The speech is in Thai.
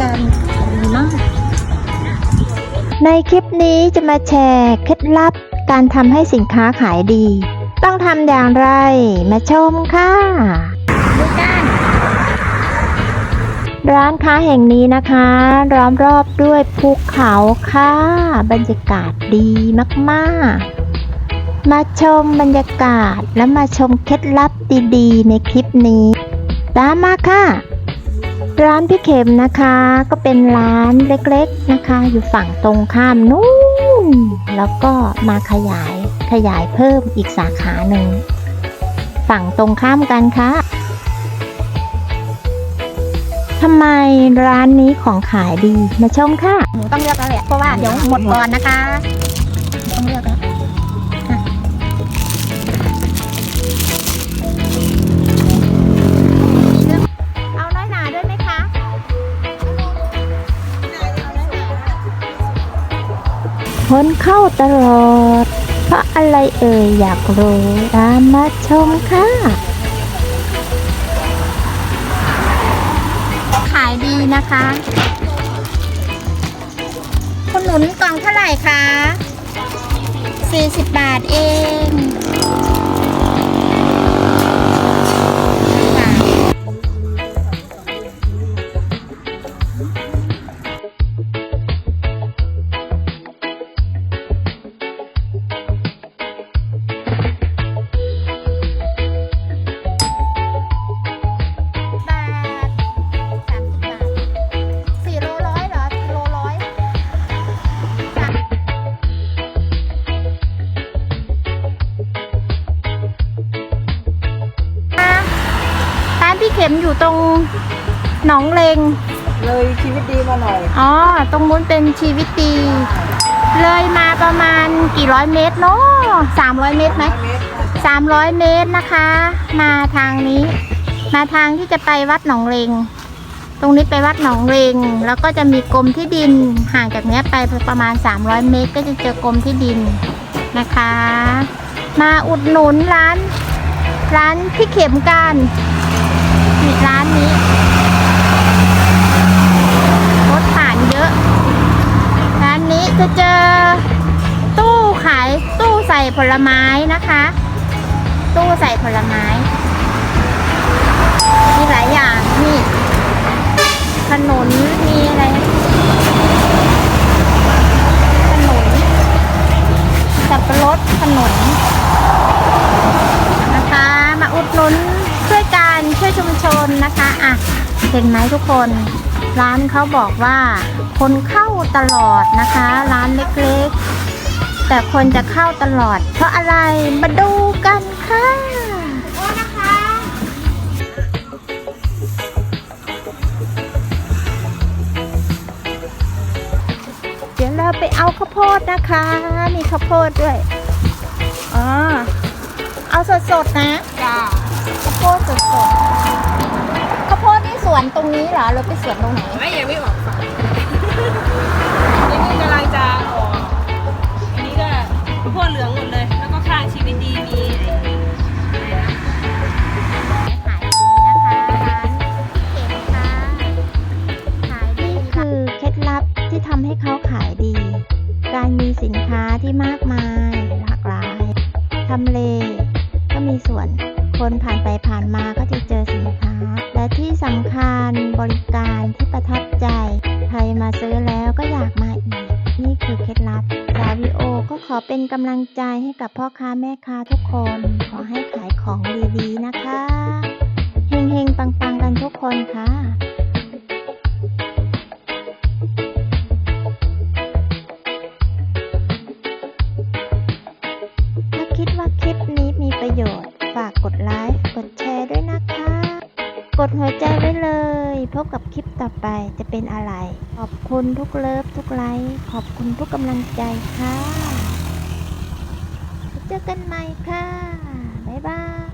กันดีมาก ในคลิปนี้จะมาแชร์เคล็ดลับการทำให้สินค้าขายดี ต้องทำอย่างไร มาชมค่ะดูกันร้านค้าแห่งนี้นะคะล้อมรอบด้วยภูเขาค่ะ บรรยากาศดีมากๆ มาชมบรรยากาศและมาชมเคล็ดลับดีๆ ในคลิปนี้ ตามมาค่ะ ร้านพี่เข็มนะคะ ก็เป็นร้านเล็กๆนะคะ อยู่ฝั่งตรงข้ามนู้นแล้วก็มาขยายขยายเพิ่มอีกสาขาหนึ่ง ฝั่งตรงข้ามกันค่ะทำไมร้านนี้ของขายดีมาชมค่ะหนูต้องเลือกแล้วแหละเพราะว่าเดี๋ยวหมดก่อนนะคะ ต้องเลือกแล้ว คนเข้าตลอด เพราะอะไรเอ่ยอยากรู้ตามมาชมค่ะ ขายดีนะคะคุณหนุนกล่องเท่าไหร่คะ40 บาทเอง พี่เข็มอยู่ตรงหนองเลง เลยชีวิตดีมาหน่อยอ๋อ ตรงนู้นเป็นชีวิตดี เลยมาประมาณกี่ร้อยเมตรเนาะสามร้อยเมตรไหมเมตรสามร้อยเมตรนะคะ มาทางนี้ มาทางที่จะไปวัดหนองเลง ตรงนี้ไปวัดหนองเลง แล้วก็จะมีกรมที่ดิน ห่างจากเนี้ยไปประมาณ 300 เมตร ก็จะเจอกรมที่ดินนะคะ มาอุดหนุนร้าน ร้านพี่เข็มกัน นี่ร้านนี้รถผ่านเยอะ ร้านนี้จะเจอตู้ขายตู้ใส่ผลไม้นะคะ ตู้ใส่ผลไม้ มีหลายอย่างนี่ขนุนมีอะไรขนุนสับปะรดขนุนนะคะ มาอุดหนุนช่วยกันช่วยชุมชนนะคะอะ เห็นไหมทุกคน ร้านเขาบอกว่า คนเข้าตลอดนะคะ ร้านเล็กๆ แต่คนจะเข้าตลอด เพราะอะไรมาดูกันค่ะเดี๋ยวเราไปเอาข้าวโพดนะคะ มีข้าวโพดด้วยอ๋อเอาสดๆนะจ้าข้าวโพดสดๆข้าวโพดที่ สวนตรงนี้เหรอหรือไปสวนตรงไหน ไม่ยังไม่ออกฝักนี่นี่กำลังจะออกอันนี้ก็ข้าวโพดเหลืองหมดเลย แล้วก็ข้างชีวิตดีมีอะไรนะขายดีนะคะร้านเก่งค่ะขายดีนี่คือเคล็ดลับที่ทำให้เขาขายดี การมีสินค้าที่มากมายหลากหลายทำเลก็มีส่วนคนผ่านไปผ่านมาก็จะเจอสิน และที่สำคัญบริการที่ประทับใจ ใครมาซื้อแล้วก็อยากมาอีก นี่คือเคล็ดลับสาวิโอก็ขอเป็นกำลังใจให้กับพ่อค้าแม่ค้าทุกคน ขอให้ขายของดีๆนะคะเฮงๆ ปังๆ กันทุกคนค่ะถ้าคิดว่าคลิปนี้มีประโยชน์ กดหัวใจไว้เลย พบกับคลิปต่อไปจะเป็นอะไร ขอบคุณทุกเลิฟทุกไลค์ขอบคุณทุกกำลังใจค่ะ เจอกันใหม่ค่ะ บ๊ายบาย